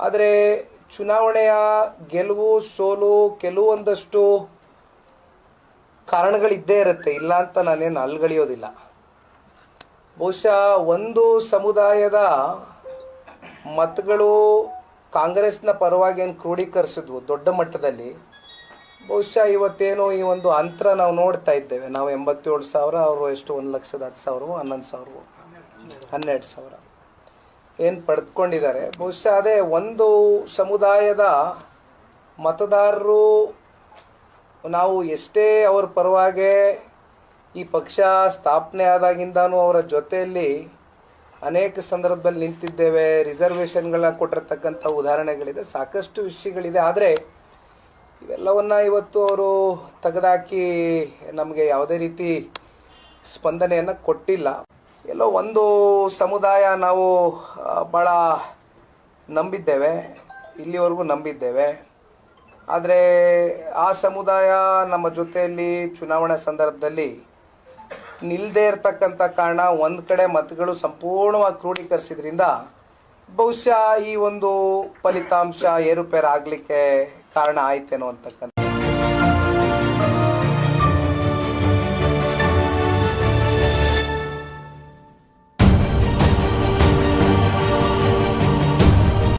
ಆದರೆ ಚುನಾವಣೆಯ ಗೆಲುವು, ಸೋಲು ಕೆಲವೊಂದಷ್ಟು ಕಾರಣಗಳಿದ್ದೇ ಇರುತ್ತೆ. ಇಲ್ಲ ಅಂತ ನಾನೇನು ಅಲ್ಗಳಿಯೋದಿಲ್ಲ. ಬಹುಶಃ ಒಂದು ಸಮುದಾಯದ ಮತಗಳು ಕಾಂಗ್ರೆಸ್ನ ಪರವಾಗಿ ಏನು ಕ್ರೋಢೀಕರಿಸಿದ್ವು ದೊಡ್ಡ ಮಟ್ಟದಲ್ಲಿ, ಬಹುಶಃ ಇವತ್ತೇನು ಈ ಒಂದು ಅಂತರ ನಾವು ನೋಡ್ತಾ ಇದ್ದೇವೆ. ನಾವು ಎಂಬತ್ತೇಳು ಸಾವಿರ, ಅವರು ಎಷ್ಟು? ಒಂದು ಲಕ್ಷದ ಹತ್ತು ಸಾವಿರವೋ, ಹನ್ನೊಂದು ಸಾವಿರವೋ, ಹನ್ನೆರಡು ಸಾವಿರ. ಏನು ಪಡೆದುಕೊಂಡಿದ್ದಾರೆ ಬಹುಶಃ ಅದೇ ಒಂದು ಸಮುದಾಯದ ಮತದಾರರು ನಾವು ಎಷ್ಟೇ ಅವ್ರ ಪರವಾಗಿ ಈ ಪಕ್ಷ ಸ್ಥಾಪನೆ ಆದಾಗಿಂದಾನು ಅವರ ಜೊತೆಯಲ್ಲಿ ಅನೇಕ ಸಂದರ್ಭದಲ್ಲಿ ನಿಂತಿದ್ದೇವೆ, ರಿಸರ್ವೇಷನ್ಗಳನ್ನ ಕೊಟ್ಟಿರ್ತಕ್ಕಂಥ ಉದಾಹರಣೆಗಳಿದೆ, ಸಾಕಷ್ಟು ವಿಷಯಗಳಿದೆ. ಆದರೆ ಇವೆಲ್ಲವನ್ನು ಇವತ್ತು ಅವರು ತೆಗೆದಾಕಿ ನಮಗೆ ಯಾವುದೇ ರೀತಿ ಸ್ಪಂದನೆಯನ್ನು ಕೊಟ್ಟಿಲ್ಲ. ಎಲ್ಲೋ ಒಂದು ಸಮುದಾಯ ನಾವು ಭಾಳ ನಂಬಿದ್ದೇವೆ, ಇಲ್ಲಿವರೆಗೂ ನಂಬಿದ್ದೇವೆ. ಆದರೆ ಆ ಸಮುದಾಯ ನಮ್ಮ ಜೊತೆಯಲ್ಲಿ ಚುನಾವಣೆ ಸಂದರ್ಭದಲ್ಲಿ ನಿಲ್ಲದೇ ಇರತಕ್ಕಂಥ ಕಾರಣ ಒಂದು ಕಡೆ ಮತಗಳು ಸಂಪೂರ್ಣವಾಗಿ ಕ್ರೋಢೀಕರಿಸಿದ್ರಿಂದ ಬಹುಶಃ ಈ ಒಂದು ಫಲಿತಾಂಶ ಏರುಪೇರಾಗಲಿಕ್ಕೆ ಕಾರಣ ಆಯ್ತೇನೋ ಅಂತಕ್ಕಂಥ